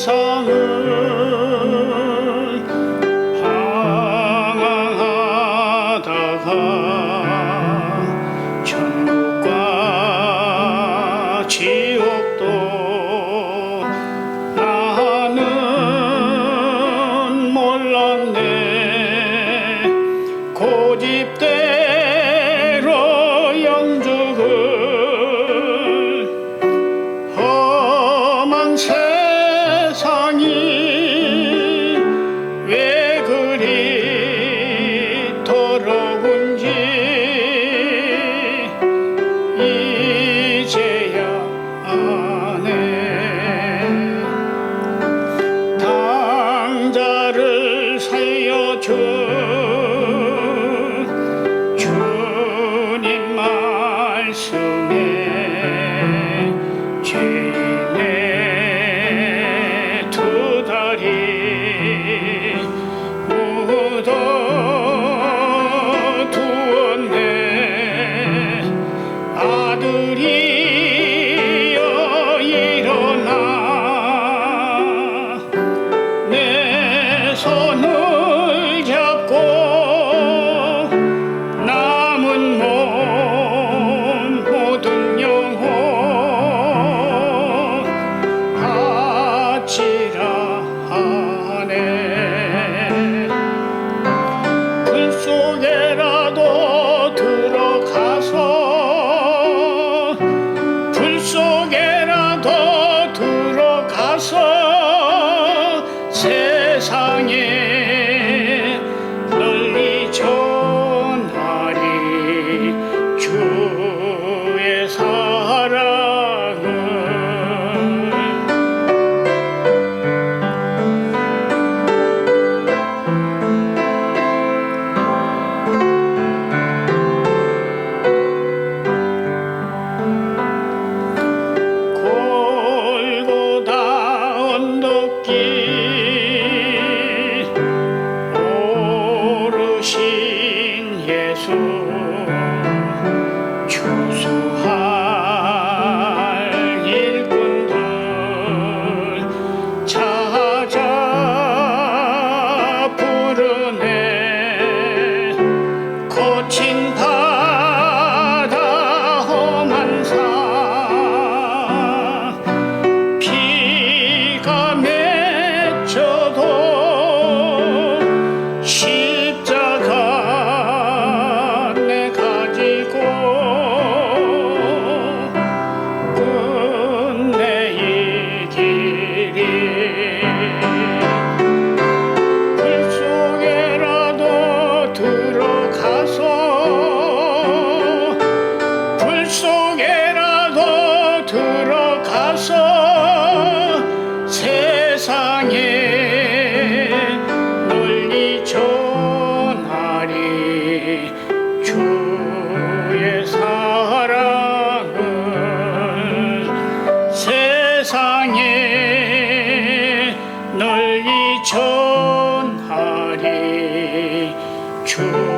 세상을 방황하다가 천국과 지옥도 나는 몰랐네. 고집된 친파 true.